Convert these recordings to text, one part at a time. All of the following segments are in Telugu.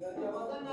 గజవదన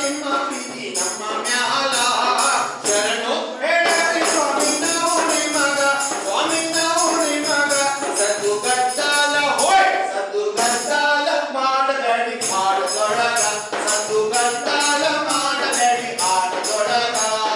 in my feet.